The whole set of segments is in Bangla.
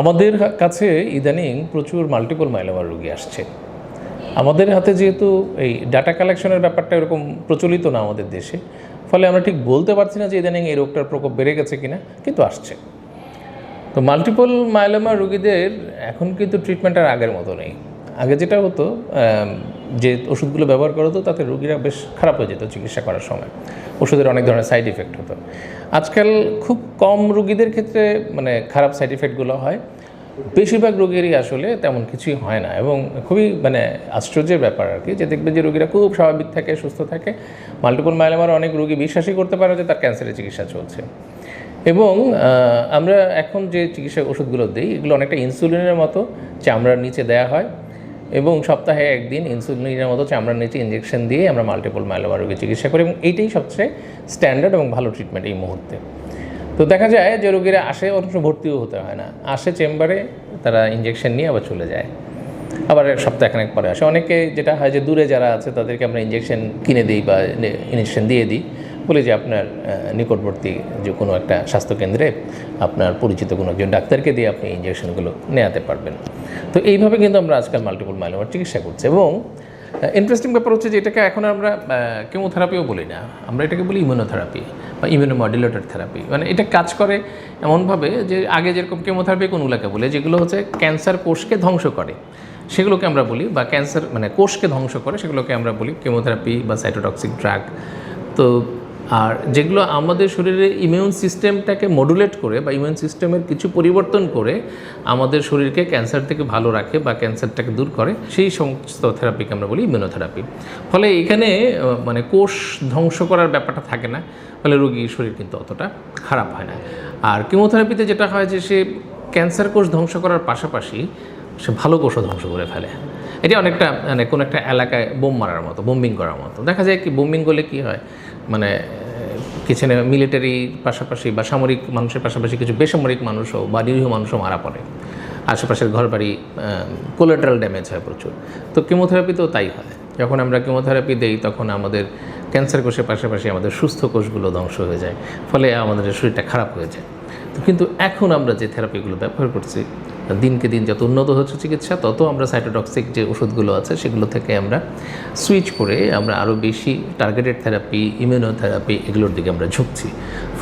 আমাদের কাছে ইদানিং প্রচুর মাল্টিপল মাইলোমার রোগী আসছে। আমাদের হাতে যেহেতু এই ডাটা কালেকশনের ব্যাপারটা এরকম প্রচলিত না আমাদের দেশে, ফলে আমরা ঠিক বলতে পারছি না যে ইদানিং এই রোগটার প্রকোপ বেড়ে গেছে কিনা, কিন্তু আসছে। তো মাল্টিপল মাইলোমা রোগীদের এখন কিন্তু ট্রিটমেন্ট আর আগের মতো নেই। আগে যেটা হতো যে ওষুধগুলো ব্যবহার করা হতো, তাতে রোগীরা বেশ খারাপ হয়ে যেত চিকিৎসা করার সময়। ওষুধের অনেক ধরনের সাইড ইফেক্ট হতো। আজকাল খুব কম রোগীদের ক্ষেত্রে মানে খারাপ সাইড ইফেক্টগুলো হয়। বেশিরভাগ রোগীরই আসলে তেমন কিছুই হয় না এবং খুবই মানে আশ্চর্যের ব্যাপার আর কি, যে দেখবে যে রোগীরা খুব স্বাভাবিক থাকে, সুস্থ থাকে। মাল্টিপল মাইলোমার অনেক রোগী বিশ্বাসই করতে পারে যে তার ক্যান্সারের চিকিৎসা চলছে। এবং আমরা এখন যে চিকিৎসা ওষুধগুলো দিই, এগুলো অনেকটা ইনসুলিনের মতো চামড়ার নিচে দেওয়া হয়। এবং সপ্তাহে একদিন ইনসুলিনের মতো চামড়ার নিচে ইঞ্জেকশন দিয়ে আমরা মাল্টিপল মাইলোমা রোগী চিকিৎসা করি এবং এইটাই সবচেয়ে স্ট্যান্ডার্ড এবং ভালো ট্রিটমেন্ট এই মুহূর্তে। তো দেখা যায় যে রোগীরা আসে, অথচ ভর্তিও হতে হয় না। আসে চেম্বারে তারা ইঞ্জেকশন নিয়ে আবার চলে যায়। আবার এক সপ্তাহখানেক পরে আসে। অনেকে যেটা হয় যে দূরে যারা আছে, তাদেরকে আমরা ইঞ্জেকশন কিনে দিই বা ইঞ্জেকশন দিয়ে দিই। বলি যে আপনার নিকটবর্তী যে কোনো একটা স্বাস্থ্যকেন্দ্রে আপনার পরিচিত কোনো একজন ডাক্তারকে দিয়ে আপনি ইঞ্জেকশনগুলো নেওয়াতে পারবেন। তো এইভাবে কিন্তু আমরা আজকাল মাল্টিপল মাইলোমার চিকিৎসা করছি এবং ইন্টারেস্টিং ব্যাপার হচ্ছে যে এটাকে এখন আমরা কেমোথেরাপিও বলি না। আমরা এটাকে বলি ইমিউনোথেরাপি বা ইমিউনোমডুলেটর থেরাপি মানে এটা কাজ করে এমনভাবে যে আগে যেরকম কেমোথেরাপি কোনগুলোকে বলে যেগুলো হচ্ছে ক্যান্সার কোষকে ধ্বংস করে। সেগুলোকে আমরা বলি বা ক্যান্সার মানে কোষকে ধ্বংস করে সেগুলোকে আমরা বলি কেমোথেরাপি বা সাইটোটক্সিক ড্রাগ তো, আর যেগুলো আমাদের শরীরে ইমিউন সিস্টেমটাকে মডুলেট করে বা ইমিউন সিস্টেমের কিছু পরিবর্তন করে আমাদের শরীরকে ক্যান্সার থেকে ভালো রাখে বা ক্যান্সারটাকে দূর করে, সেই সমস্ত থেরাপিকে আমরা বলি ইমিউনোথেরাপি ফলে এখানে মানে কোষ ধ্বংস করার ব্যাপারটা থাকে না, ফলে রোগীর শরীর কিন্তু অতটা খারাপ হয় না। আর কিমোথেরাপিতে যেটা হয় যে সে ক্যান্সার কোষ ধ্বংস করার পাশাপাশি সে ভালো কোষও ধ্বংস করে ফেলে। এটি অনেকটা মানে কোনো একটা এলাকায় বোম মারার মতো বোম্বিং করার মতো। দেখা যায় কি বোম্বিং করলে কি হয়? মানে কিচেনে মিলিটারি পাশাপাশি বা সামরিক, মানুষের পাশাপাশি কিছু বেসামরিক মানুষও বা নিরীহ মানুষও মারা পড়ে। আশেপাশের ঘর বাড়ি কোলেটারাল ড্যামেজ হয় প্রচুর। তো কেমোথেরাপিতেও তাই হয়। যখন আমরা কেমোথেরাপি দেই, তখন আমাদের ক্যান্সার কোষের পাশাপাশি আমাদের সুস্থ কোষগুলো ধ্বংস হয়ে যায়। ফলে আমাদের শরীরটা খারাপ হয়ে যায়। তো কিন্তু এখন আমরা যে থেরাপিগুলো ব্যবহার করছি, দিনকে দিন যত উন্নত হচ্ছে চিকিৎসা, তত আমরা সাইটোটক্সিক যে ওষুধগুলো আছে, সেগুলো থেকে আমরা সুইচ করে আমরা আরও বেশি টার্গেটেড থেরাপি ইমিউনোথেরাপি এগুলোর দিকে আমরা ঝুঁকছি।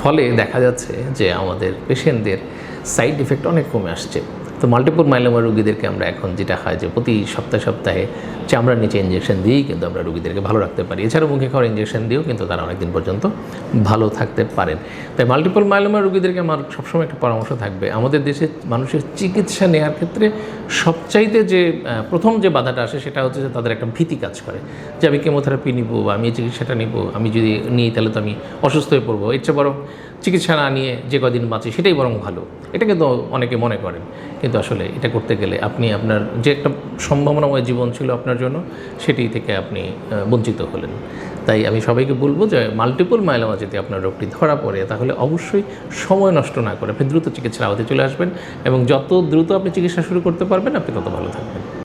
ফলে দেখা যাচ্ছে যে আমাদের পেশেন্টদের সাইড ইফেক্ট অনেক কমে আসছে। তো মাল্টিপল মাইলোমা রুগীদেরকে আমরা এখন যেটা হয় যে প্রতি সপ্তাহে সপ্তাহে চামড়ার নিচে ইঞ্জেকশন দিয়েই কিন্তু আমরা রুগীদেরকে ভালো রাখতে পারি। এছাড়াও মুখে খাওয়ার ইঞ্জেকশন দিয়েও কিন্তু তারা অনেকদিন পর্যন্ত ভালো থাকতে পারেন। তাই মাল্টিপল মাইলোমা রুগীদেরকে আমার সবসময় একটা পরামর্শ থাকবে, আমাদের দেশে মানুষের চিকিৎসা নেওয়ার ক্ষেত্রে সবচাইতে যে প্রথম যে বাধাটা আসে সেটা হচ্ছে যে তাদের একটা ভীতি কাজ করে যে আমি কেমোথেরাপি নিব বা আমি চিকিৎসাটা নিব, আমি যদি নিই তাহলে তো আমি অসুস্থ হয়ে পড়ব। এর চেয়ে বরং চিকিৎসা না নিয়ে যে কদিন বাঁচে সেটাই বরং ভালো। এটা কিন্তু অনেকে মনে করেন। কিন্তু আসলে এটা করতে গেলে আপনি আপনার যে একটা সম্ভাবনাময় জীবন ছিল আপনার জন্য, সেটি থেকে আপনি বঞ্চিত হলেন। তাই আমি সবাইকে বলব যে মাল্টিপল মাইলামা যদি আপনার রোগটি ধরা পড়ে, তাহলে অবশ্যই সময় নষ্ট না করে আপনি দ্রুত চিকিৎসার আওতায় চলে আসবেন এবং যত দ্রুত আপনি চিকিৎসা শুরু করতে পারবেন, আপনি তত ভালো থাকবেন।